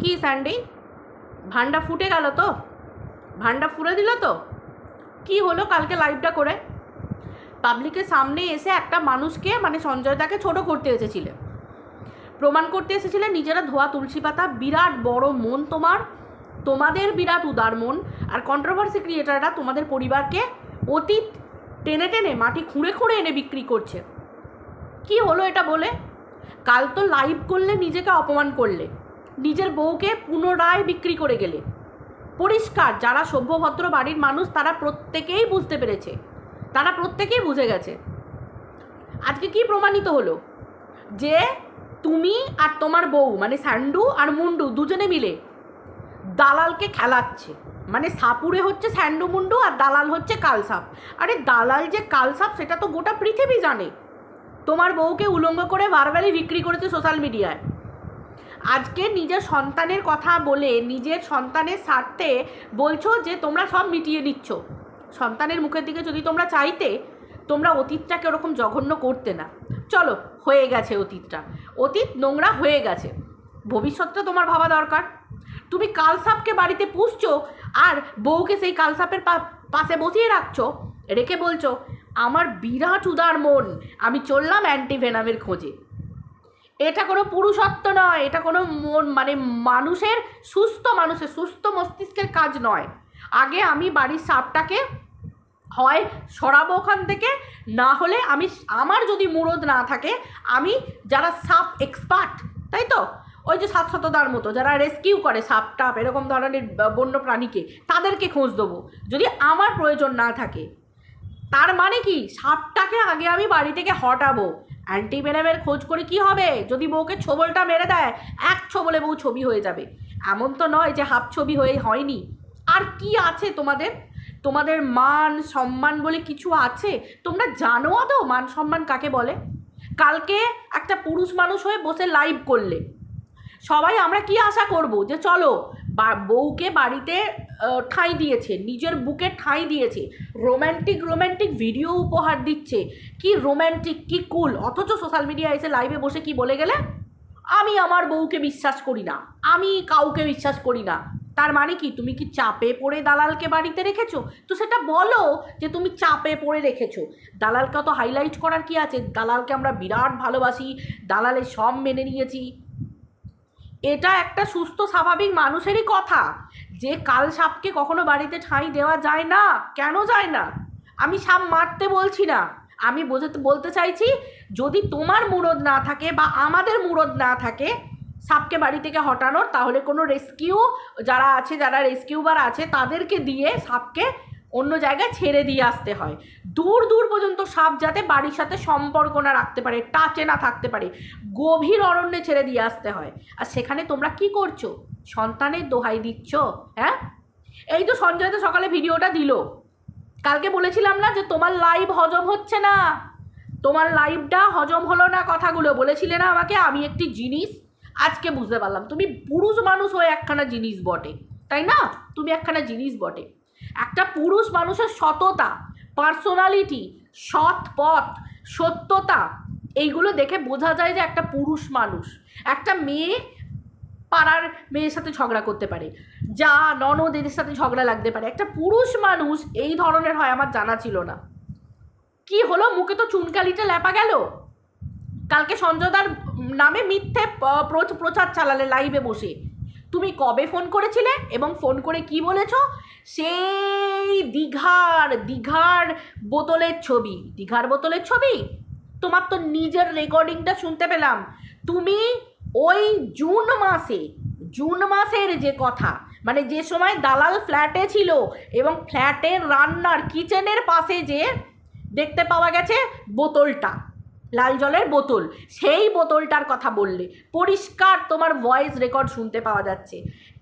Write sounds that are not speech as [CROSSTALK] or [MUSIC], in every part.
কি Sandy Vanda ফুটে গেল তো? ভান্ডা ফুরে দিল তো? কি হলো কালকে লাইভটা করে? পাবলিকের সামনে এসে একটা মানুষকে মানে সঞ্জয়দাকে ছোট করতে এসেছিলে। প্রমাণ করতে এসেছিলে নিজেরা ধোয়া তুলসী পাতা, বিরাট বড় মন তোমার, তোমাদের বিরাট উদার মন, আর কন্ট্রোভার্সি ক্রিয়েটাররা তোমাদের পরিবারকে অতীত টেনে টেনে মাটি খুঁড়ে খুঁড়ে এনে বিক্রি করছে। কি হলো এটা বলে? কাল তো লাইভ করলে নিজেকে অপমান করলে। নিজের বউকে পুনরায় বিক্রি করে গেলে। পরিষ্কার, যারা সভ্যভদ্র বাড়ির মানুষ, তারা প্রত্যেকেই বুঝতে পেরেছে। তারা প্রত্যেকেই বুঝে গেছে। আজকে কি প্রমাণিত হলো? যে তুমি আর তোমার বউ মানে স্যান্ডু আর মুন্ডু দুজনে মিলে দালালকে খেলাচ্ছে। মানে সাপুরে হচ্ছে স্যান্ডু মুন্ডু আর দালাল হচ্ছে কালসাপ। আরে দালাল যে কালসাপ, সেটা তো গোটা পৃথিবী জানে। তোমার বউকে উলঙ্গ করে বারবারই বিক্রি করেছে সোশ্যাল মিডিয়ায় আজকে নিজের সন্তানের কথা বলে নিজের সন্তানের স্বার্থে বলছো যে তোমরা সব মিটিয়ে নিচ্ছ। সন্তানের মুখের দিকে যদি তোমরা চাইতে, তোমরা অতীতটাকে ওরকম জঘন্য করতে না। চলো, হয়ে গেছে অতীতটা। অতীত নোংরা হয়ে গেছে। ভবিষ্যৎটা তোমার ভাবা দরকার। তুমি কালসাপকে বাড়িতে পুষছো আর বউকে সেই কালসাপের পাশে বসিয়ে রাখছো। রেখে বলছো, আমার বিরাট উদার মন, আমি চললাম অ্যান্টিভেনামের খোঁজে। এটা কোনো পুরুষত্ব নয়, এটা কোনো মন মানে মানুষের সুস্থ মানুষের, সুস্থ মস্তিষ্কের কাজ নয়। আগে আমি বাড়ির সাপটাকে হয় সরাবো ওখান থেকে, না হলে আমি, আমার যদি মুরদ না থাকে, আমি যারা সাপ এক্সপার্ট তাই তো? ওই যে সাতশতদার মতো, যারা রেস্কিউ করে সাপ টাপ, এরকম ধরনের বন্য প্রাণীকে, তাদেরকে খোঁজ দেবো। যদি আমার প্রয়োজন না থাকে, তার মানে কি? সাপটাকে আগে আমি বাড়ি থেকে হটাবো। অ্যান্টিভেনামের খোঁজ করে কি হবে? যদি বউকে ছোবলটা মেরে দেয়, এক ছোবলে বউ ছবি হয়ে যাবে। এমন তো নয় যে হাফ ছবি হয়ে হয়নি। আর কি আছে তোমাদের? তোমাদের মান সম্মান বলে কিছু আছে? তোমরা জানো তো মান সম্মান কাকে বলে? কালকে একটা পুরুষ মানুষ হয়ে বসে লাইভ করলে। সবাই আমরা কি আশা করব? যে চলো বা- বউকে বাড়িতে ঠাঁই দিয়েছে, নিজের বুকে ঠাঁই দিয়েছে রোম্যান্টিক রোম্যান্টিক ভিডিও উপহার দিচ্ছে। কি রোম্যান্টিক কি কুল অথচ সোশ্যাল মিডিয়া এসে লাইভে বসে কি বলে গেলে? আমি আমার বউকে বিশ্বাস করি না, আমি কাউকে বিশ্বাস করি না। তার মানে কি, তুমি কি চাপে পড়ে দালালকে বাড়িতে রেখেছো? তো সেটা বলো যে তুমি চাপে পড়ে রেখেছো। দালালকে তো হাইলাইট করার কি আছে? দালালকে আমরা বিরাট ভালোবাসি, দালালের সব মেনে নিয়েছি। এটা একটা সুস্থ, স্বাভাবিক মানুষেরই কথা। যে কাল সাপকে কখনো বাড়িতে ঠাঁই দেওয়া যায় না, কেন যায় না? আমি সাপ মারতে বলছি না। আমি বোঝাতে, বলতে চাইছি, যদি তোমার মুরদ না থাকে বা আমাদের মুরদ না থাকে, সাপকে বাড়ি থেকে হটানোর, তাহলে কোনো রেস্কিউ যারা আছে, যারা রেস্কিউবার আছে, তাদেরকে দিয়ে সাপকে অন্য জায়গায় ছেড়ে দিয়ে আসতে হয়। দূর দূর পর্যন্ত সাপ যাতে বাড়ির সাথে সম্পর্ক না রাখতে পারে, টাচে না থাকতে পারে, গভীর অরণ্যে ছেড়ে দিয়ে আসতে হয়। আর সেখানে তোমরা কি করছ? সন্তানের দোহাই দিচ্ছ হ্যাঁ? এই তো সঞ্জয় তো সকালে ভিডিওটা দিল। কালকে বলেছিলাম না যে তোমার লাইভ হজম হচ্ছে না? তোমার লাইভটা হজম হলো না কথাগুলো বলেছিলে না আমাকে? আমি একটি জিনিস আজকে বুঝতে পারলাম। তুমি পুরুষ মানুষ হয়ে একখানা জিনিস বটে, তাই না? তুমি একখানা জিনিস বটে। একটা পুরুষ মানুষের সততা পার্সোনালিটি সৎ পথ, সত্যতা, এইগুলো দেখে বোঝা যায় যে একটা পুরুষ মানুষ, একটা মেয়ে পাড়ার মেয়ের সাথে ঝগড়া করতে পারে, যা ননদের সাথে ঝগড়া লাগতে পারে। একটা পুরুষ মানুষ এই ধরনের হয় আমার জানা ছিল না। কি হলো? মুখে তো চুনকালিটা ল্যাপা গেল? কালকে সঞ্জয়দার নামে মিথ্যে প্রচার চালালে লাইভে বসে। তুমি কবে ফোন করেছিলে এবং ফোন করে কি বলেছ? সেই দীঘার দীঘার বোতলের ছবি। দীঘার বোতলের ছবি? তোমার তো নিজের রেকর্ডিংটা শুনতে পেলাম। তুমি ওই জুন মাসে, জুন মাসের যে কথা মানে যে সময় দালাল ফ্ল্যাটে ছিল এবং ফ্ল্যাটের রান্নার কিচেনের পাশে যে দেখতে পাওয়া গেছে বোতলটা, লাল জলের বোতল, সেই বোতলটার কথা বললে। পরিষ্কার তোমার ভয়েস রেকর্ড শুনতে পাওয়া যাচ্ছে।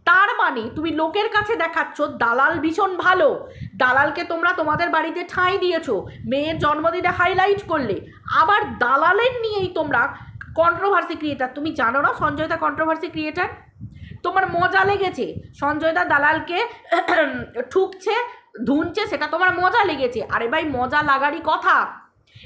তার মানে তুমি লোকের কাছে দেখাচ্ছ, দালাল ভীষণ ভালো। দালালকে তোমরা তোমাদের বাড়িতে ঠাঁই দিয়েছ, মেয়ের জন্মদিনে হাইলাইট করলে। আবার দালালের নিয়েই তোমরা কন্ট্রোভার্সি ক্রিয়েটার তুমি জানো না সঞ্জয়দা কন্ট্রোভার্সি ক্রিয়েটার তোমার মজা লেগেছে। সঞ্জয়দা দালালকে [CLEARS THROAT] ঠুকছে, ধুনছে, সেটা তোমার মজা লেগেছে। আরে ভাই, মজা লাগারই কথা।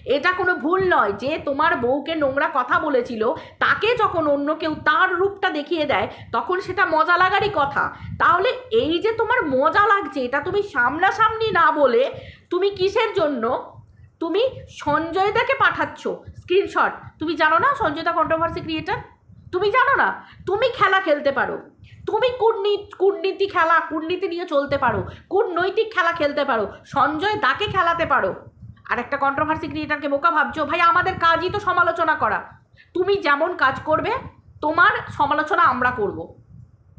এটা কোনো ভুল নয় যে তোমার বউকে নোংরা কথা বলেছিল, তাকে যখন অন্য কেউ তার রূপটা দেখিয়ে দেয়, তখন সেটা মজা লাগারই কথা। তাহলে এই যে তোমার মজা লাগছে, এটা তুমি সামনাসামনি না বলে তুমি কিসের জন্য? তুমি সঞ্জয়দাকে পাঠাচ্ছ। স্ক্রিনশট। তুমি জানো না সঞ্জয়দা কন্ট্রোভার্সি ক্রিয়েটার তুমি জানো না? তুমি খেলা খেলতে পারো। তুমি কূটনীতি কূটনীতি খেলা কূটনীতি নিয়ে চলতে পারো। কূটনৈতিক খেলা খেলতে পারো। সঞ্জয় দাকে খেলাতে পারো। আর একটা কন্ট্রোভার্সি ক্রিয়েটারকে বোকা ভাবছ? ভাই আমাদের কাজই তো সমালোচনা করা। তুমি যেমন কাজ করবে, তোমার সমালোচনা আমরা করব।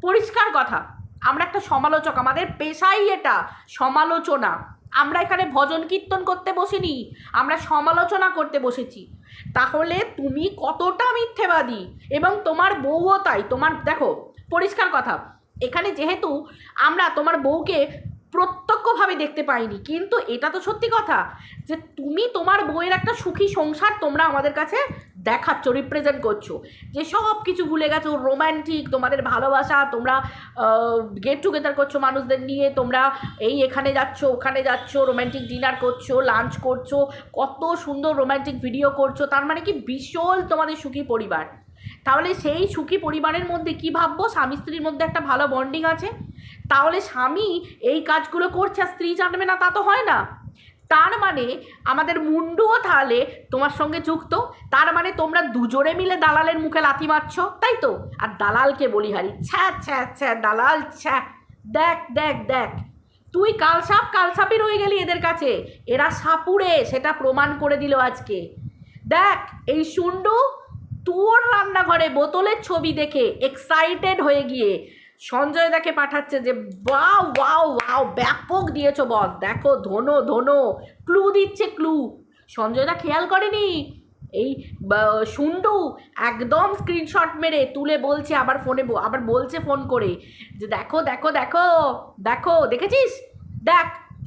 পরিষ্কার কথা, আমরা একটা সমালোচক, আমাদের পেশাই এটা, সমালোচনা। আমরা এখানে ভজন কীর্তন করতে বসিনি, আমরা সমালোচনা করতে বসেছি। তাহলে তুমি কতটা মিথ্যেবাদী? এবং তোমার বউও তাই, তোমার, দেখো, পরিষ্কার কথা, এখানে যেহেতু আমরা তোমার বউকে প্রত্যক্ষভাবে দেখতে পাইনি। কিন্তু এটা তো সত্যি কথা যে তুমি তোমার বইয়ের একটা সুখী সংসার তোমরা আমাদের কাছে দেখাচ্ছ রিপ্রেজেন্ট করছ। যে সব কিছু ভুলে গেছো রোম্যান্টিক তোমাদের ভালোবাসা, তোমরা গেট টুগেদার করছ মানুষদের নিয়ে, তোমরা এই এখানে যাচ্ছ, ওখানে যাচ্ছ রোম্যান্টিক ডিনার করছ লাঞ্চ করছ, কত সুন্দর রোম্যান্টিক ভিডিও করছ, তার মানে কি বিশাল তোমাদের সুখী পরিবার। তাহলে সেই সুখী পরিবারের মধ্যে কি ভাববো? স্বামী স্ত্রীর মধ্যে একটা ভালো বন্ডিং আছে? তাহলে স্বামী এই কাজগুলো করছে আর স্ত্রী জানবে না, তা তো হয় না। তার মানে আমাদের মুন্ডুও তাহলে তোমার সঙ্গে যুক্ত। তার মানে তোমরা দুজনে মিলে দালালের মুখে লাথি মারছ, তাই তো? আর দালালকে বলি হারি, ছ্যা ছ্যা ছ্যা, দালাল, ছ্যা। দেখ দেখ দেখ। তুই কালসাপ কালসাপই রয়ে গেলি এদের কাছে। এরা সাপুড়ে, সেটা প্রমাণ করে দিল আজকে। দেখ, এই শুন্ডু তোর রান্নাঘরে বোতলের ছবি দেখে এক্সাইটেড হয়ে গিয়ে সঞ্জয় দাকে পাঠাচ্ছে যে ওয়াও ওয়াও ওয়াও ব্যাপক দিয়েছ বস দেখো, ধনো ধনো। ক্লু দিচ্ছে ক্লু সঞ্জয় দা খেয়াল করেনি? এই সুন্ডু একদম স্ক্রিনশট মেরে তুলে বলছে আবার ফোনে আবার বলছে ফোন করে যে, দেখো দেখো দেখো দেখো, দেখেছিস? দেখ,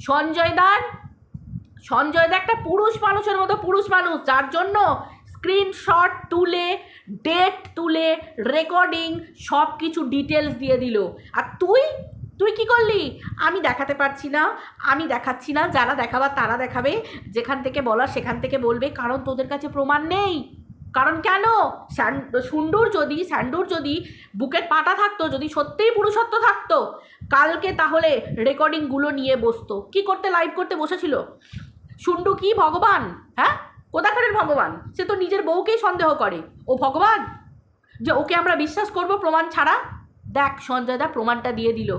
সঞ্জয় দার, সঞ্জয় দা একটা পুরুষ মানুষের মতো পুরুষ মানুষ। যার জন্য স্ক্রিনশট তুলে ডেট তুলে রেকর্ডিং সব কিছু ডিটেলস দিয়ে দিল। আর তুই? তুই কি করলি? আমি দেখাতে পারছি না, আমি দেখাচ্ছি না, যারা দেখাবার তারা দেখাবে, যেখান থেকে বলার সেখান থেকে বলবে, কারণ তোদের কাছে প্রমাণ নেই। কারণ কেন? সুন্ডুর যদি, স্যান্ডুর যদি বুকের পাটা থাকতো, যদি সত্যিই পুরুষত্ব থাকতো, কালকে তাহলে রেকর্ডিংগুলো নিয়ে বসতো। কি করতে লাইভ করতে বসেছিল? সুন্ডু কি? ভগবান? হ্যাঁ? কোথাকারের ভগবান, সে তো নিজের বউকেই সন্দেহ করে। ও ভগবান, যে ওকে আমরা বিশ্বাস করব প্রমাণ ছাড়া? দেখ সঞ্জয় দা প্রমাণটা দিয়ে দিল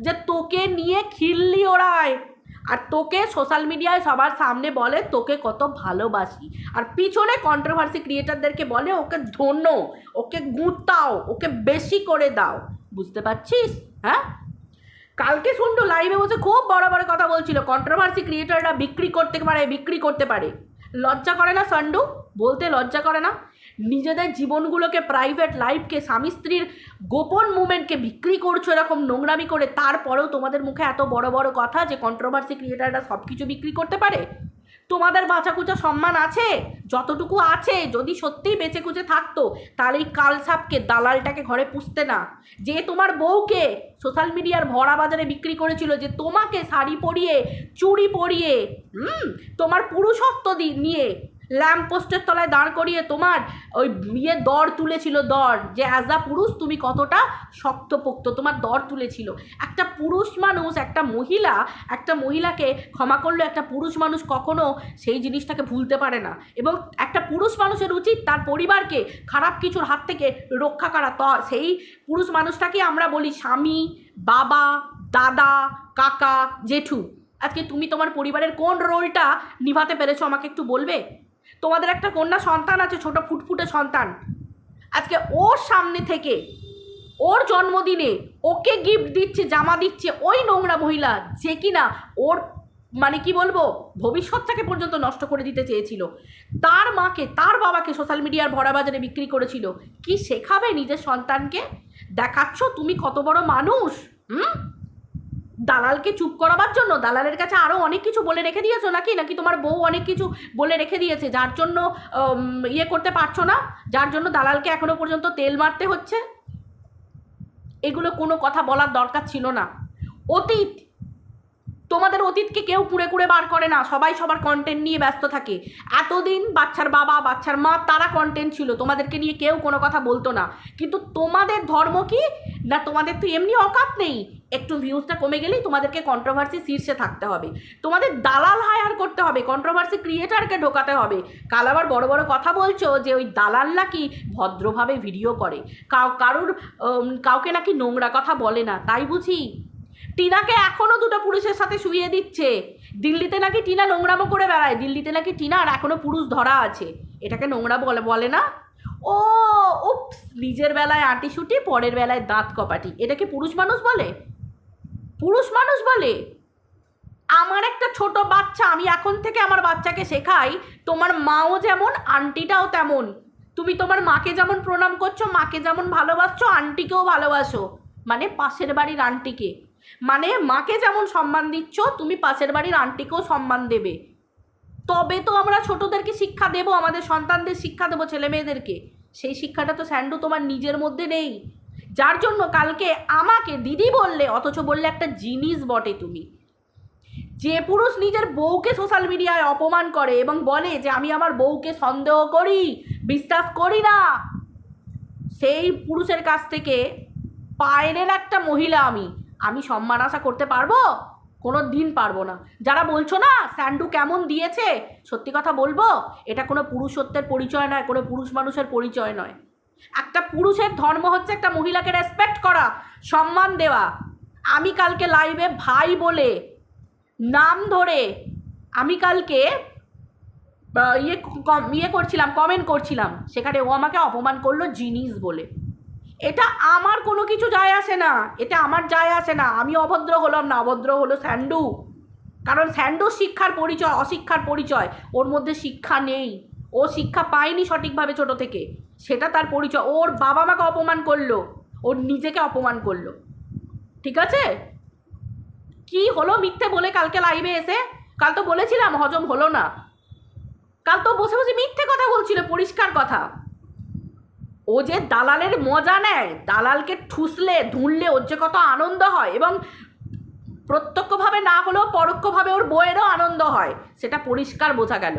যে তোকে নিয়ে খিল্লি ওড়ায় আর তোকে সোশ্যাল মিডিয়ায় সবার সামনে বলে তোকে কত ভালোবাসি। আর পিছনে কন্ট্রোভার্সি ক্রিয়েটারদেরকে বলে ওকে ধন্য ওকে গুঁতাও, ওকে বেশি করে দাও। বুঝতে পারছিস? হ্যাঁ? কালকে শুনতো লাইভে বসে খুব বড় বড় কথা বলছিল কন্ট্রোভার্সি ক্রিয়েটাররা বিক্রি করতে পারে, বিক্রি করতে পারে। লজ্জা করে না, সন্ডু? বলতে লজ্জা করে না। নিজেদের জীবনগুলোকে প্রাইভেট লাইফকে স্বামী স্ত্রীর গোপন মুমেন্টকে বিক্রি করছ এরকম নোংরামি করে, তারপরেও তোমাদের মুখে এত বড় বড় কথা যে কন্ট্রোভার্সি ক্রিয়েটাররা সব কিছু বিক্রি করতে পারে? তোমাদের বাঁচাকুচা সম্মান আছে? যতটুকু আছে, যদি সত্যিই বেঁচে কুচে থাকতো, তাহলে এই কালসাপকে দালালটাকে ঘরে পুষতে না। যে তোমার বউকে সোশ্যাল মিডিয়ার ভরা বাজারে বিক্রি করেছিল, যে তোমাকে শাড়ি পরিয়ে, চুড়ি পরিয়ে, হুম, তোমার পুরুষত্ব দি- নিয়ে ল্যাম্প পোস্টের তলায় দাঁড় করিয়ে তোমার ওই ইয়ে দর তুলেছিল, দর, যে অ্যাজ আ পুরুষ তুমি কতটা শক্তপোক্ত, তোমার দর তুলেছিল। একটা পুরুষ মানুষ, একটা মহিলা, একটা মহিলাকে ক্ষমা করলে একটা পুরুষ মানুষ কখনো সেই জিনিসটাকে ভুলতে পারে না। এবং একটা পুরুষ মানুষের উচিত তার পরিবারকে খারাপ কিছুর হাত থেকে রক্ষা করা। তো, সেই পুরুষ মানুষটাকে আমরা বলি স্বামী, বাবা, দাদা, কাকা, জেঠু। আজকে তুমি তোমার পরিবারের কোন রোলটা নিভাতে পেরেছ আমাকে একটু বলবে? তোমাদের একটা কন্যা সন্তান আছে, ছোট ফুটফুটে সন্তান। আজকে ওর সামনে থেকে, ওর জন্মদিনে ওকে গিফট দিচ্ছে, জামা দিচ্ছে ওই নোংরা মহিলা যে কিনা ওর মানে কি বলব ভবিষ্যৎটাকে পর্যন্ত নষ্ট করে দিতে চেয়েছিল। তার মাকে, তার বাবাকে সোশ্যাল মিডিয়ার ভরা বাজারে বিক্রি করেছিল। কি শেখাবে নিজের সন্তানকে? দেখাচ্ছ তুমি কত বড় মানুষ, হুম? দালালকে চুপ করাবার জন্য? দালালের কাছে আরও অনেক কিছু বলে রেখে দিয়েছ নাকি? নাকি তোমার বউ অনেক কিছু বলে রেখে দিয়েছে, যার জন্য ইয়ে করতে পারছ না? যার জন্য দালালকে এখনও পর্যন্ত তেল মারতে হচ্ছে? এগুলো কোনো কথা বলার দরকার ছিল না। অতীত তোমাদের অতীতকে কেউ কুড়ে কুড়ে বার করে না, সবাই সবার কন্টেন্ট নিয়ে ব্যস্ত থাকে। এতদিন বাচ্চার বাবা, বাচ্চার মা, তারা কন্টেন্ট ছিল, তোমাদেরকে নিয়ে কেউ কোনো কথা বলতো না। কিন্তু তোমাদের ধর্ম কি? না, তোমাদের তো এমনি অকাত নেই। একটু ভিউজটা কমে গেলেই তোমাদেরকে কন্ট্রোভার্সি শীর্ষে থাকতে হবে। তোমাদের দালাল হায়ার করতে হবে কন্ট্রোভার্সি ক্রিয়েটারকে ঢোকাতে হবে। কাল আবার বড় বড় কথা বলছো যে ওই দালাল নাকি ভদ্রভাবে ভিডিও করে। কারুর কাউকে নাকি নোংরা কথা বলে না, তাই বুঝি? টিনাকে এখনও দুটো পুরুষের সাথে শুইয়ে দিচ্ছে। দিল্লিতে নাকি টিনা নোংরামো করে বেড়ায়। দিল্লিতে নাকি টিনার এখনও পুরুষ ধরা আছে। এটাকে নোংরা বলে বলে না? ও উপস নিজের বেলায় আঁটি শুটি পরের বেলায় দাঁত কপাটি। এটাকে পুরুষ মানুষ বলে? পুরুষ মানুষ বলে? আমার একটা ছোট বাচ্চা, আমি এখন থেকে আমার বাচ্চাকে শেখাই, তোমার মাও যেমন, আন্টিটাও তেমন। তুমি তোমার মাকে যেমন প্রণাম করছ, মাকে যেমন ভালোবাসছো, আন্টিকেও ভালোবাসো। মানে পাশের বাড়ির আন্টিকে। মানে মাকে যেমন সম্মান দিচ্ছ, তুমি পাশের বাড়ির আন্টিকেও সম্মান দেবে। তবে তো আমরা ছোটদেরকে শিক্ষা দেবো, আমাদের সন্তানদের শিক্ষা দেবো, ছেলে মেয়েদেরকে। সেই শিক্ষাটা তো স্যান্ডু তোমার নিজের মধ্যে নেই। যার জন্য কালকে আমাকে দিদি বললে, অথচ বললে একটা জিনিস বটে তুমি। যে পুরুষ নিজের বউকে সোশ্যাল মিডিয়ায় অপমান করে এবং বলে যে, আমি আমার বউকে সন্দেহ করি, বিশ্বাস করি না। সেই পুরুষের কাছ থেকে পায়ের একটা মহিলা আমি আমি সম্মান আশা করতে পারব? কোনো দিন পারব না। যারা বলছো না, স্যান্ডু কেমন দিয়েছে? সত্যি কথা বলব, এটা কোনো পুরুষত্বের পরিচয় নয়, কোনো পুরুষ মানুষের পরিচয় নয়। একটা পুরুষের ধর্ম হচ্ছে একটা মহিলাকে রেসপেক্ট করা, সম্মান দেওয়া। আমি কালকে লাইভে ভাই বলে নাম ধরে আমি কালকে ইয়ে ইয়ে করছিলাম কমেন্ট করছিলাম। সেখানে ও আমাকে অপমান করল জিনিস বলে। এটা আমার কোনো কিছু যায় আসে না। এতে আমার যায় আসে না। আমি অভদ্র হলাম না, অভদ্র হলো স্যান্ডু। কারণ স্যান্ডু শিক্ষার পরিচয়, অশিক্ষার পরিচয়। ওর মধ্যে শিক্ষা নেই। ও শিক্ষা পায়নি সঠিকভাবে ছোট থেকে। সেটা তার পরিচয়। ওর বাবা মাকে অপমান করল। ওর নিজেকে অপমান করল। ঠিক আছে? কি হলো মিথ্যে বলে কালকে লাইভে এসে? কাল তো বলেছিলাম হজম হলো না। কাল তো বসে বসে মিথ্যে কথা বলছিল, পরিষ্কার কথা। ও যে দালালের মজা নেয়, দালালকে ঠুসলে, ধুনলে ওর যে কত আনন্দ হয় এবং প্রত্যক্ষভাবে না হলেও পরোক্ষভাবে ওর বইয়েরও আনন্দ হয়, সেটা পরিষ্কার বোঝা গেল।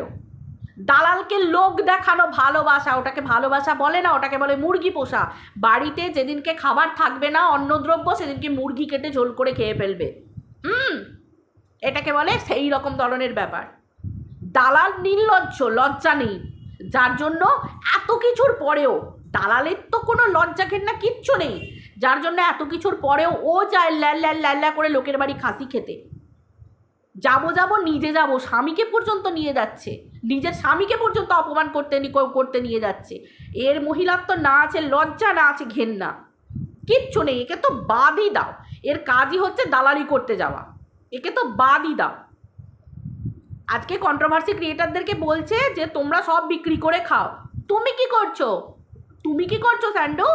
দালালকে লোক দেখানো ভালোবাসা, ওটাকে ভালোবাসা বলে না, ওটাকে বলে মুরগি পোষা। বাড়িতে যেদিনকে খাবার থাকবে না, অন্নদ্রব্য সেদিনকে মুরগি কেটে ঝোল করে খেয়ে ফেলবে। হুম, এটাকে বলে সেই রকম ধরনের ব্যাপার। দালাল নির্লজ্জ, লজ্জা নেই। যার জন্য এত কিছুর পরেও দালালের তো কোনো লজ্জা ঘেন্না কিচ্ছু নেই। যার জন্য এত কিছুর পরেও ও যায় ল্যাল ল্যাল ল্যাল্লা করে লোকের বাড়ি খাসি খেতে। যাব যাব, নিজে যাব, স্বামীকে পর্যন্ত নিয়ে যাচ্ছে। নিজের স্বামীকে পর্যন্ত অপমান করতে করতে নিয়ে যাচ্ছে। এর মহিলার তো না আছে লজ্জা, না আছে ঘেন্না। কিচ্ছু নেই, একে তো বাদই দাও। এর কাজই হচ্ছে দালালি করতে যাওয়া। একে তো বাদই দাও। আজকে কন্ট্রোভার্সি ক্রিয়েটারদেরকে বলছে যে, তোমরা সব বিক্রি করে খাও। তুমি কি করছ? তুমি কি করছ, স্যান্ডো?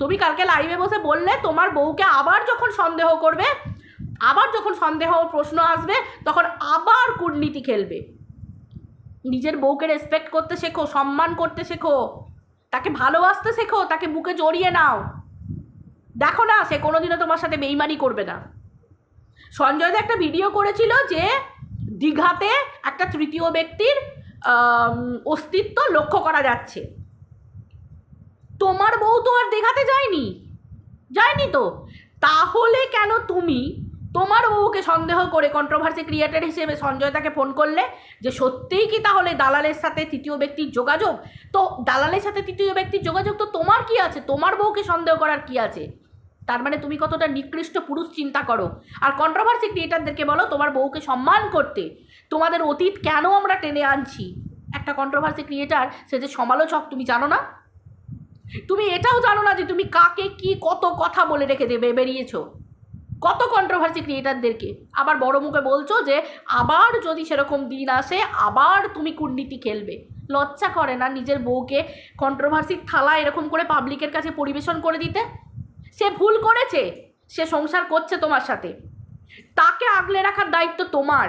তুমি কালকে লাইভে বসে বললে তোমার বউকে আবার যখন সন্দেহ করবে, আবার যখন সন্দেহ প্রশ্ন আসবে, তখন আবার কূটনীতি খেলবে। নিজের বউকে রেসপেক্ট করতে শেখো, সম্মান করতে শেখো, তাকে ভালোবাসতে শেখো, তাকে বুকে জড়িয়ে নাও। দেখো না, সে কোনোদিনও তোমার সাথে বেইমানি করবে না। সঞ্জয় একটা ভিডিও করেছিল যে দীঘাতে একটা তৃতীয় ব্যক্তির অস্তিত্ব লক্ষ্য করা যাচ্ছে। তোমার বউ তো আর দেখাতে যায়নি। যায়নি তো। তাহলে কেন তুমি তোমার বউকে সন্দেহ করে কন্ট্রোভার্সি ক্রিয়েটার হিসেবে সঞ্জয় তাকে ফোন করলে যে সত্যিই কি তাহলে দালালের সাথে তৃতীয় ব্যক্তির যোগাযোগ? তো দালালের সাথে তৃতীয় ব্যক্তির যোগাযোগ তো তোমার কি আছে? তোমার বউকে সন্দেহ করার কি আছে? তার মানে তুমি কতটা নিকৃষ্ট পুরুষ চিন্তা করো। আর কন্ট্রোভার্সি ক্রিয়েটারদেরকে বলো, তোমার বউকে সম্মান করতে। তোমাদের অতীত কেন আমরা টেনে আনছি? একটা কন্ট্রোভার্সি ক্রিয়েটার সে যে সমালোচক, তুমি জানো না? তুমি এটাও জানো না যে তুমি কাকে কি কত কথা বলে রেখে দেবে, বেরিয়েছো। কত কন্ট্রোভার্সি ক্রিয়েটারদেরকে আবার বড় মুখে বলছো যে, আবার যদি সেরকম দিন আসে, আবার তুমি কূটনীতি খেলবে। লজ্জা করে না নিজের বউকে কন্ট্রোভার্সির থালা এরকম করে পাবলিকের কাছে পরিবেশন করে দিতে? সে ভুল করেছে। সে সংসার করছে তোমার সাথে। তাকে আগলে রাখার দায়িত্ব তোমার।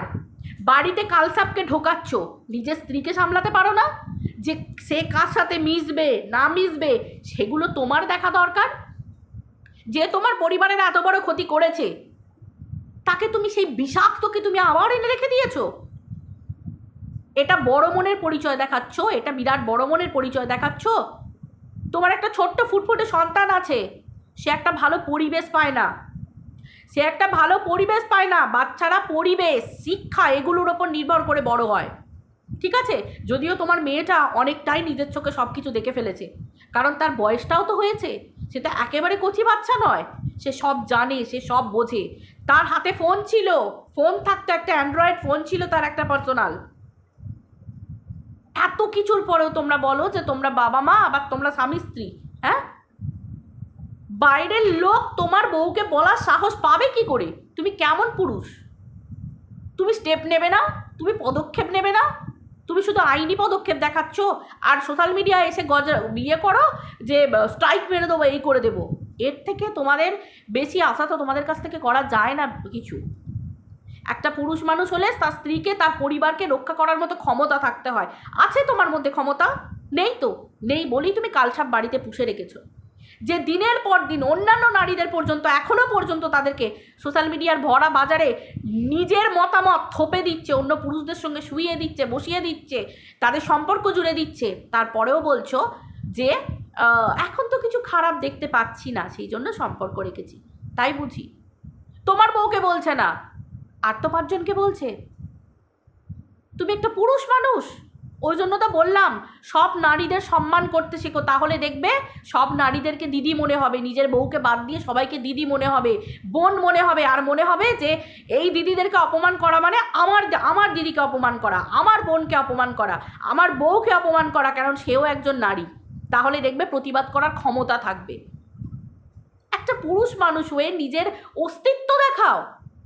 বাড়িতে কালসাপকে ঢোকাচ্ছ। নিজের স্ত্রীকে সামলাতে পারো না? যে সে কার সাথে মিশবে, না মিশবে, সেগুলো তোমার দেখা দরকার? যে তোমার পরিবারের এত বড় ক্ষতি করেছে, তাকে তুমি সেই বিষাক্তকে তুমি আবার এনে রেখে দিয়েছ? এটা বড় মনের পরিচয় দেখাচ্ছ, এটা বিরাট বড় মনের পরিচয় দেখাচ্ছ? তোমার একটা ছোট্ট ফুটফুটে সন্তান আছে, সে একটা ভালো পরিবেশ পায় না। সে একটা ভালো পরিবেশ পায় না, বাচ্চারা পরিবেশ, শিক্ষা, এগুলোর ওপর নির্ভর করে বড় হয়। ঠিক আছে? যদিও তোমার মেয়েটা অনেকটাই নিজের চোখে সব কিছু দেখে ফেলেছে। কারণ তার বয়সটাও তো হয়েছে। সেটা একেবারে কচি বাচ্চা নয়। সে সব জানে, সে সব বোঝে। তার হাতে ফোন ছিল। ফোন থাকতো একটা অ্যান্ড্রয়েড, ফোন ছিল তার একটা পার্সোনাল। এত কিছুর পরেও তোমরা বলো যে তোমরা বাবা মা আবার তোমরা স্বামী স্ত্রী হ্যাঁ? বাইরের লোক তোমার বউকে বলার সাহস পাবে কি করে? তুমি কেমন পুরুষ? তুমি স্টেপ নেবে না? তুমি পদক্ষেপ নেবে না? তুমি শুধু আইনি পদক্ষেপ দেখাচ্ছ আর সোশ্যাল মিডিয়ায় এসে গজ বিয়ে করো যে স্ট্রাইক মেরে দেবো, এই করে দেবো। এর থেকে তোমাদের বেশি আশা তো তোমাদের কাছ থেকে করা যায় না কিছু। একটা পুরুষ মানুষ হলে তার স্ত্রীকে, তার পরিবারকে রক্ষা করার মতো ক্ষমতা থাকতে হয়। আছে তোমার মধ্যে ক্ষমতা? নেই তো? নেই বলেই তুমি কালসাপ বাড়িতে পুষে রেখেছো। যে দিনের পর দিন অন্যান্য নারীদের পর্যন্ত এখনও পর্যন্ত তাদেরকে সোশ্যাল মিডিয়ার ভরা বাজারে নিজের মতামত থোপে দিচ্ছে, অন্য পুরুষদের সঙ্গে শুইয়ে দিচ্ছে, বসিয়ে দিচ্ছে, তাদের সম্পর্ক জুড়ে দিচ্ছে। তারপরেও বলছো যে এখন তো কিছু খারাপ দেখতে পাচ্ছি না, সেই জন্য সম্পর্ক রেখেছি। তাই বুঝি। তোমার বউকে বলছে না, আর তো পাঁচজনকে বলছে। তুমি একটা পুরুষ মানুষ। ওই জন্য তো বললাম, সব নারীদের সম্মান করতে শেখো। তাহলে দেখবে সব নারীদেরকে দিদি মনে হবে, নিজের বউকে বাদ দিয়ে সবাইকে দিদি মনে হবে, বোন মনে হবে, আর মনে হবে যে এই দিদিদেরকে অপমান করা মানে আমার আমার দিদিকে অপমান করা, আমার বোনকে অপমান করা, আমার বউকে অপমান করা, কারণ সেও একজন নারী। তাহলে দেখবে প্রতিবাদ করার ক্ষমতা থাকবে। একটা পুরুষ মানুষ হয়ে নিজের অস্তিত্ব দেখাও।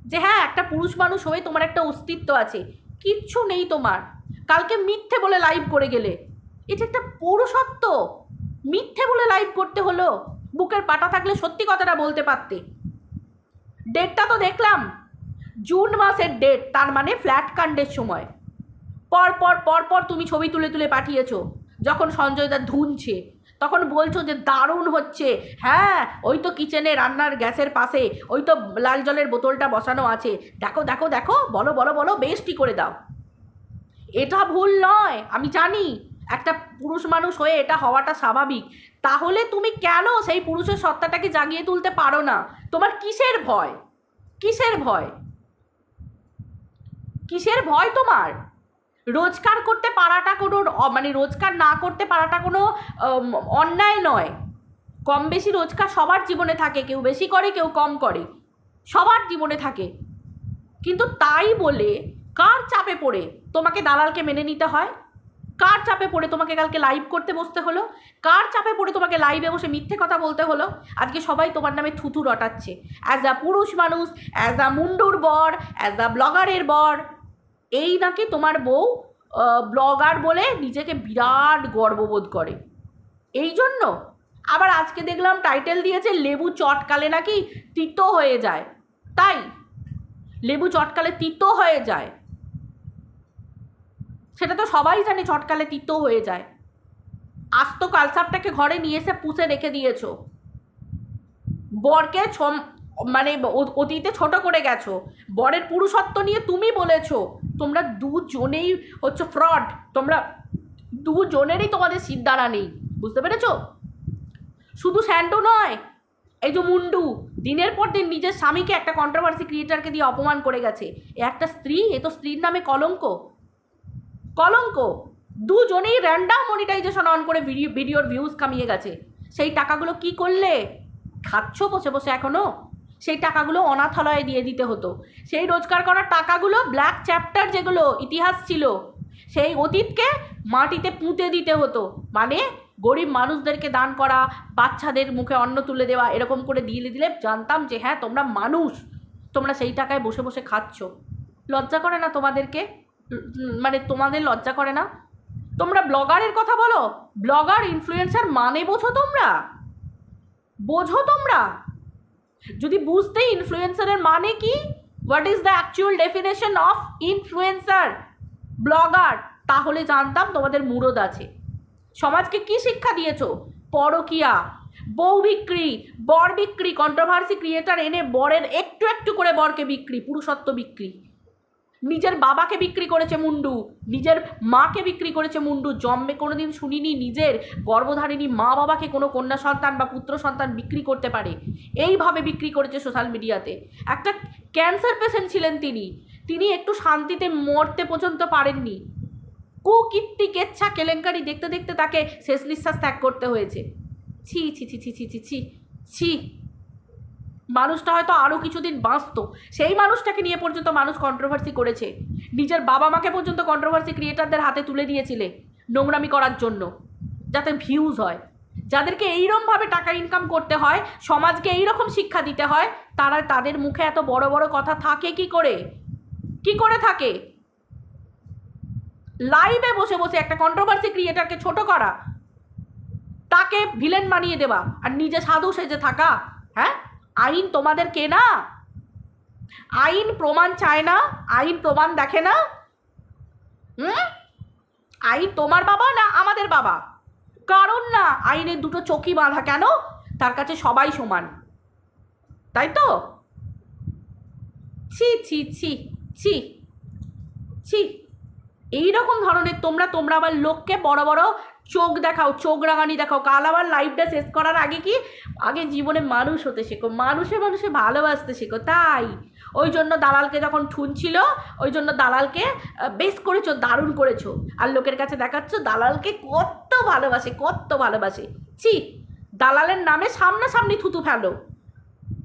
যে হ্যাঁ একটা পুরুষ মানুষ হয়ে তোমার একটা অস্তিত্ব আছে। কিচ্ছু নেই তোমার। কালকে মিথ্যে বলে লাইভ করে গেলে। এটা একটা পুরুষত্ব মিথ্যে বলে লাইভ করতে হলো। বুকের পাটা থাকলে সত্যি কথাটা বলতে পারতে। ডেটটা তো দেখলাম। জুন মাসের ডেট তার মানে ফ্ল্যাট কাণ্ডের সময়। পর পর পর পর তুমি ছবি তুলে তুলে পাঠিয়েছো। যখন সঞ্জয় দা ধুনছে, তখন বলছো যে দারুণ হচ্ছে। হ্যাঁ ওই তো কিচেনে রান্নার গ্যাসের পাশে, ওই তো লাল জলের বোতলটা বসানো আছে। দেখো দেখো দেখো, বলো বলো বলো বেশটি করে দাও। এটা ভুল নয়, আমি জানি, একটা পুরুষ মানুষ হয়ে এটা হওয়াটা স্বাভাবিক। তাহলে তুমি কেন সেই পুরুষের সত্তাটাকে জাগিয়ে তুলতে পারো না? তোমার কিসের ভয়? কিসের ভয়? কিসের ভয় তোমার? রোজগার করতে পারাটা কোনো মানে রোজগার না করতে পারাটা কোনো অন্যায় নয়। কম বেশি রোজগার সবার জীবনে থাকে, কেউ বেশি করে, কেউ কম করে। সবার জীবনে থাকে। কিন্তু তাই বলে কার চাপে পড়ে? তোমাকে দালালকে মেনে নিতে হয়? কার চাপে পড়ে তোমাকে কালকে লাইভ করতে বসতে হলো? কার চাপে পড়ে তোমাকে লাইভে বসে মিথ্যে কথা বলতে হলো? আজকে সবাই তোমার নামে থুতু রটাচ্ছে। অ্যাজ আ পুরুষ মানুষ অ্যাজ আ মুন্ডুর বর অ্যাজ আ ব্লগারের বর, এই নাকি তোমার বউ ব্লগার বলে নিজেকে বিরাট গর্ববোধ করে। এই জন্য আবার আজকে দেখলাম টাইটেল দিয়েছে, লেবু চটকালে নাকি তিতো হয়ে যায়। তাই লেবু চটকালে তিতো হয়ে যায়। সেটা তো সবাই জানে, চটকালে তিতো হয়ে যায়। আস্ত কালসাপটাকে ঘরে নিয়ে এসে পুষে রেখে দিয়েছ। বরকে ছম মানে অতীতে ছোট করে গেছো। বরের পুরুষত্ব নিয়ে তুমি বলেছ, তোমরা দুজনেই হচ্ছে ফ্রড, তোমরা দুজনেরই তোমাদের সিদ্ধারা নেই, বুঝতে পেরেছ? শুধু স্যান্ডো নয়, এই যে মুন্ডু, দিনের পর দিন নিজের স্বামীকে একটা কন্ট্রোভার্সি ক্রিয়েটারকে দিয়ে অপমান করে গেছে। এ একটা স্ত্রী, এ তো স্ত্রীর নামে কলঙ্ক। কলঙ্ক। দুজনেই র্যান্ডাম মনিটাইজেশন অন করে ভিডিও ভিডিওর ভিউজ কামিয়ে গেছে। সেই টাকাগুলো কি করলে? খাচ্ছ বসে বসে এখনও সেই টাকাগুলো অনাথালয়ে দিয়ে দিতে হতো। সেই রোজগার করা টাকাগুলো ব্ল্যাক চ্যাপ্টার যেগুলো ইতিহাস ছিল, সেই অতীতকে মাটিতে পুঁতে দিতে হতো। মানে গরিব মানুষদেরকে দান করা, বাচ্চাদের মুখে অন্ন তুলে দেওয়া, এরকম করে দিয়ে দিলে জানতাম যে হ্যাঁ তোমরা মানুষ, তোমরা সেই টাকায় বসে বসে খাচ্ছ। লজ্জা করে না তোমাদেরকে? মানে তোমাদের লজ্জা করে না? তোমরা ব্লগারের কথা বলো। ব্লগার ইনফ্লুয়েন্সার মানে বোঝো তোমরা। বোঝো তোমরা। যদি বুঝতে ইনফ্লুয়েন্সারের মানে কি what is the actual definition of influencer blogger, তাহলে জানতাম তোমাদের মুরদ আছে। সমাজকে কি শিক্ষা দিয়েছ? পরকিয়া, বউ বিক্রি, বর বিক্রি কন্ট্রোভার্সি ক্রিয়েটার এনে বরের একটু একটু করে বরকে বিক্রি, পুরুষত্ব বিক্রি। নিজের বাবাকে বিক্রি করেছে মুন্ডু, নিজের মাকে বিক্রি করেছে মুন্ডু, জন্মে কোনোদিন শুনিনি নিজের গর্ভধারিণী মা বাবাকে কোনো কন্যা সন্তান বা পুত্র সন্তান বিক্রি করতে পারে। এইভাবে বিক্রি করেছে সোশ্যাল মিডিয়াতে। একটা ক্যান্সার পেশেন্ট ছিলেন তিনি। তিনি একটু শান্তিতে মরতে পর্যন্ত পারেননি। কুকীর্তি কেচ্ছা কেলেঙ্কারি দেখতে দেখতে তাকে শেষ নিঃশ্বাস ত্যাগ করতে হয়েছে। ছি ছি ছি ছি ছি ছি ছি ছি। মানুষটা হয়তো আরও কিছুদিন বাঁচতো। সেই মানুষটাকে নিয়ে পর্যন্ত মানুষ কন্ট্রোভার্সি করেছে। নিজের বাবা মাকে পর্যন্ত কন্ট্রোভার্সি ক্রিয়েটারদের হাতে তুলে দিয়েছিলে নোংরামি করার জন্য, যাতে ভিউজ হয়। যাদেরকে এইরকমভাবে টাকা ইনকাম করতে হয়, সমাজকে এইরকম শিক্ষা দিতে হয়, তারা তাদের মুখে এত বড় বড় কথা থাকে কি করে? কি করে থাকে? লাইভে বসে বসে একটা কন্ট্রোভার্সি ক্রিয়েটারকে ছোট করা, তাকে ভিলেন বানিয়ে দেওয়া, আর নিজে সাধু সেজে থাকা হ্যাঁ? আইন তোমাদের কে না? আইন প্রমাণ চায় না? আইন প্রমাণ দেখে না? হুম? আইন তোমার বাবা না আমাদের বাবা? কারণ না আইনের দুটো চকি বাঁধা কেন? তার কাছে সবাই সমান। তাই তো? ছি ছি ছি ছি ছি। এই রকম ধরনের তোমরা তোমরা আবার লোককে বড় বড় চোখ দেখাও, চোখ রাঙানি দেখাও। কাল আবার লাইফটা শেষ করার আগে কি? আগে জীবনে মানুষ হতে শেখো, মানুষে মানুষে ভালোবাসতে শেখো, তাই। ওই জন্য দালালকে যখন ঠুনছিল, ওই জন্য দালালকে বেশ করেছ, দারুণ করেছ। আর লোকের কাছে দেখাচ্ছ, দালালকে কত ভালোবাসে কত ভালোবাসে। ছি, দালালের নামে সামনাসামনি থুতু ফেলো।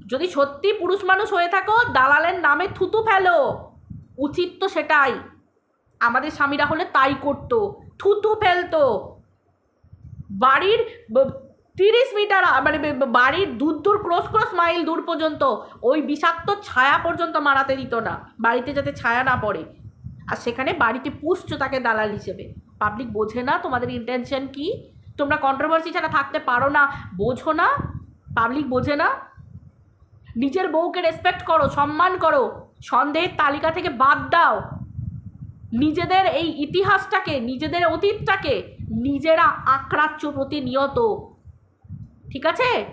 যদি সত্যি পুরুষ মানুষ হয়ে থাকো, দালালের নামে থুতু ফেলো। উচিত তো সেটাই। আমাদের স্বামীরা হলে তাই করতো, থুতু ফেলতো। বাড়ির তিরিশ মিটার মানে বাড়ির দূর দূর, ক্রস ক্রস মাইল দূর পর্যন্ত ওই বিষাক্ত ছায়া পর্যন্ত মারাতে দিত না। বাড়িতে যাতে ছায়া না পড়ে। আর সেখানে বাড়িতে পুষছো তাকে দালাল হিসেবে। পাবলিক বোঝে না তোমাদের ইন্টেনশন কি? তোমরা কন্ট্রোভার্সি ছাড়া থাকতে পারো না, বোঝো না পাবলিক বোঝে না। নিজের বউকে রেসপেক্ট করো, সম্মান করো, সন্দেহের তালিকা থেকে বাদ দাও। নিজেদের এই ইতিহাসটাকে, নিজেদের অতীতটাকে নিজেরা আঁকড়াচ্ছ প্রতিনিয়ত। ঠিক আছে?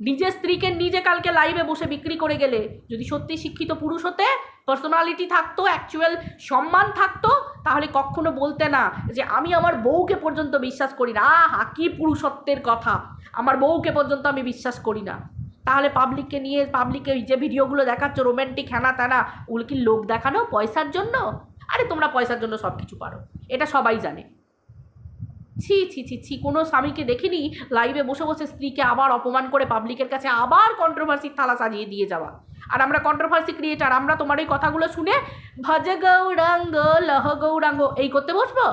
নিজের স্ত্রীকে নিজে কালকে লাইভে বসে বিক্রি করে গেলে, যদি সত্যি শিক্ষিত পুরুষ হতে পার্সোনালিটি থাকতো অ্যাকচুয়াল সম্মান থাকতো, তাহলে কখনো বলতে না যে, আমি আমার বউকে পর্যন্ত বিশ্বাস করি না। আহা কি পুরুষত্বের কথা। আমার বউকে পর্যন্ত আমি বিশ্বাস করি না। তাহলে পাবলিককে নিয়ে পাবলিকে যে ভিডিওগুলো দেখাচ্ছ রোম্যান্টিক হ্যানা ত্যানা ওগুলো কি লোক দেখানো? পয়সার জন্য? আরে, তোমরা পয়সার জন্য সব কিছু পারো। এটা সবাই জানে। ছি ছি ছি ছি, কোনো স্বামীকে দেখিনি লাইভে বসে বসে স্ত্রীকে আবার অপমান করে পাবলিকের কাছে আবার কন্ট্রোভার্সির থালা সাজিয়ে দিয়ে যাওয়া। আর আমরা কন্ট্রোভার্সি ক্রিয়েটার আমরা তোমার এই কথাগুলো শুনে ভজ গৌরাঙ্গ, লহ গৌরাঙ্গ, এই করতে বসবো?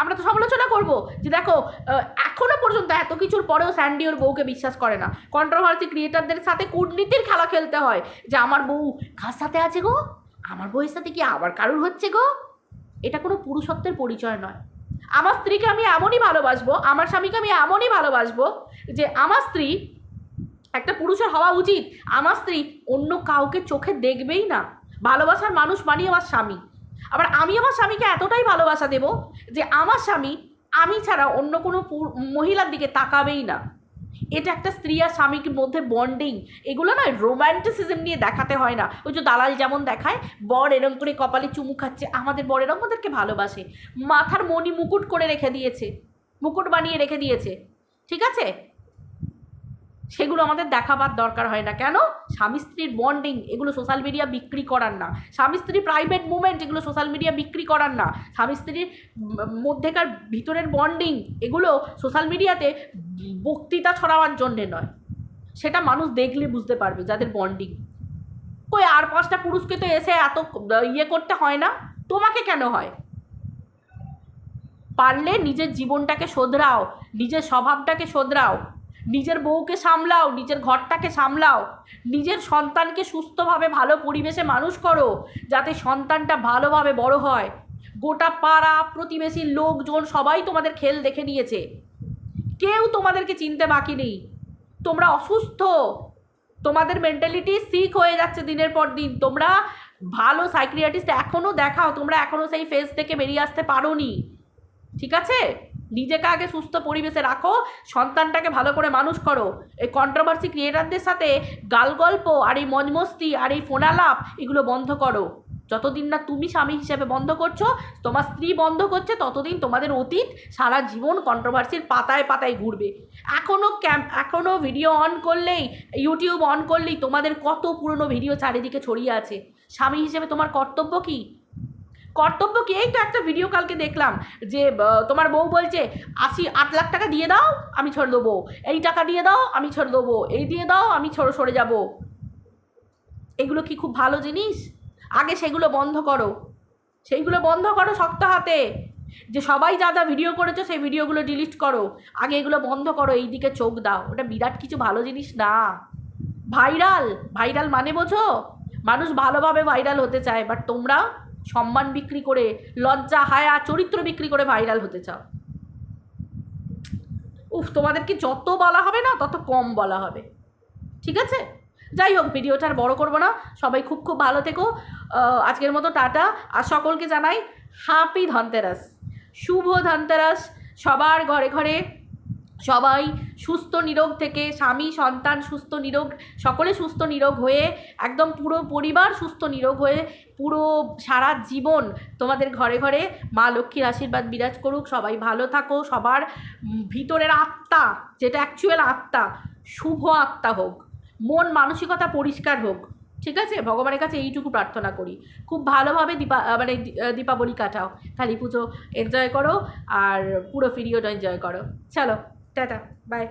আমরা তো সমালোচনা করব যে দেখো এখনও পর্যন্ত এত কিছুর পরেও স্যান্ডি ওর বউকে বিশ্বাস করে না। কন্ট্রোভার্সি ক্রিয়েটারদের সাথে কূটনীতির খেলা খেলতে হয় যে আমার বউ কার সাথে আছে গো? আমার বউয়ের সাথে কি আবার কারুর হচ্ছে গো? এটা কোনো পুরুষত্বের পরিচয় নয়। আমার স্ত্রীকে আমি এমনই ভালোবাসবো, আমার স্বামীকে আমি এমনই ভালোবাসবো যে আমার স্ত্রী একটা পুরুষের হওয়া উচিত। আমার স্ত্রী অন্য কাউকে চোখে দেখবেই না। ভালোবাসার মানুষ মানি আমার স্বামী। আবার আমি আমার স্বামীকে এতটাই ভালোবাসা দেব যে আমার স্বামী আমি ছাড়া অন্য কোনো মহিলার দিকে তাকাবেই না। এটা একটা স্ত্রী আর স্বামীর মধ্যে বন্ডিং এগুলো না রোম্যান্টিসিজম নিয়ে দেখাতে হয় না। ওই যে দালাল যেমন দেখায়, বর এরম করে কপালে চুমু খাচ্ছে, আমাদের বরেরা ওদেরকে ভালোবাসে। মাথার মণি মুকুট করে রেখে দিয়েছে, মুকুট বানিয়ে রেখে দিয়েছে। ঠিক আছে? সেগুলো আমাদের দেখাবার দরকার হয় না। কেন? স্বামী স্ত্রীর বন্ডিং এগুলো সোশ্যাল মিডিয়া বিক্রি করার না। স্বামী স্ত্রী প্রাইভেট মুভমেন্ট এগুলো সোশ্যাল মিডিয়া বিক্রি করার না। স্বামী স্ত্রীর মধ্যেকার ভিতরের বন্ডিং এগুলো সোশ্যাল মিডিয়াতে বক্তৃতা ছড়াবার জন্যে নয়। সেটা মানুষ দেখলে বুঝতে পারবে যাদের বন্ডিং কই, আর পাঁচটা পুরুষকে তো এসে এত ইয়ে করতে হয় না? তোমাকে কেন হয়? পারলে নিজের জীবনটাকে শোধরাও, নিজের স্বভাবটাকে শোধরাও। নিজের বউকে সামলাও, নিজের ঘরটাকে সামলাও, নিজের সন্তানকে সুস্থভাবে, ভালো পরিবেশে মানুষ করো, যাতে সন্তানটা ভালোভাবে বড় হয়। গোটা পাড়া প্রতিবেশীর লোকজন সবাই তোমাদের খেল দেখে নিয়েছে। কেউ তোমাদেরকে চিনতে বাকি নেই। তোমরা অসুস্থ। তোমাদের মেন্টালিটি সিক হয়ে যাচ্ছে দিনের পর দিন। তোমরা ভালো সাইক্রিয়াটিস্ট এখনও দেখাও, তোমরা এখনও সেই ফেজ থেকে বেরিয়ে আসতে পারোনি। ঠিক আছে? নিজেকে আগে সুস্থ পরিবেশে রাখো, সন্তানটাকে ভালো করে মানুষ করো। এই কন্ট্রোভার্সি ক্রিয়েটারদের সাথে গাল গল্প আর এই মজমস্তি আর এই ফোনালাপ এগুলো বন্ধ করো। যতদিন না তুমি স্বামী হিসেবে বন্ধ করছ, তোমার স্ত্রী বন্ধ করছে, ততদিন তোমাদের অতীত সারা জীবন কন্ট্রোভার্সির পাতায় পাতায় ঘুরবে। এখনও ক্যাম এখনও ভিডিও অন করলেই ইউটিউব অন করলেই তোমাদের কত পুরনো ভিডিও চারিদিকে ছড়িয়ে আছে। স্বামী হিসেবে তোমার কর্তব্য কী? কর্তব্য কি? এই তো একটা ভিডিও কালকে দেখলাম যে তোমার বউ বলছে, আশি আট লাখ টাকা দিয়ে দাও, আমি ছেড়ে দেবো। এই টাকা দিয়ে দাও, আমি ছেড়ে দেবো। এই দিয়ে দাও, আমি ছেড়ে সরে যাব। এগুলো কি খুব ভালো জিনিস? আগে সেগুলো বন্ধ করো। সেইগুলো বন্ধ করো শক্ত হাতে। যে সবাই যা যা ভিডিও করেছ, সেই ভিডিওগুলো ডিলিট করো। আগে এগুলো বন্ধ করো এই দিকে চোখ দাও। ওটা বিরাট কিছু ভালো জিনিস না। ভাইরাল। ভাইরাল মানে বোঝো? মানুষ ভালোভাবে ভাইরাল হতে চায় বাট তোমরা সম্মান বিক্রি করে, লজ্জা, হায়া, চরিত্র বিক্রি করে ভাইরাল হতে চাও। উফ, তোমাদেরকে যত বলা হবে না, তত কম বলা হবে। ঠিক আছে? যাই হোক, ভিডিওটা আর বড় করব না। সবাই খুব খুব ভালো থেকো। আজকের মতো টাটা। আর সকলকে জানাই হ্যাপি ধনতেরাস শুভ ধনতেরাস সবার ঘরে ঘরে সবাই সুস্থ নিরোগ থেকে, স্বামী, সন্তান সুস্থ নিরোগ, সকলে সুস্থ নিরোগ হয়ে, একদম পুরো পরিবার সুস্থ নিরোগ হয়ে, পুরো সারা জীবন তোমাদের ঘরে ঘরে মা লক্ষ্মীর আশীর্বাদ বিরাজ করুক, সবাই ভালো থাকো, সবার ভিতরের আত্মা, যেটা অ্যাকচুয়াল আত্মা, শুভ আত্মা হোক, মন মানসিকতা পরিষ্কার হোক, ঠিক আছে? ভগবানের কাছে এইটুকু প্রার্থনা করি। খুব ভালোভাবে দীপা মানে দীপাবলি কাটাও। কালী পুজো এনজয় করো, আর পুরো পিরিয়ড এনজয় করো। চলো। Tata bye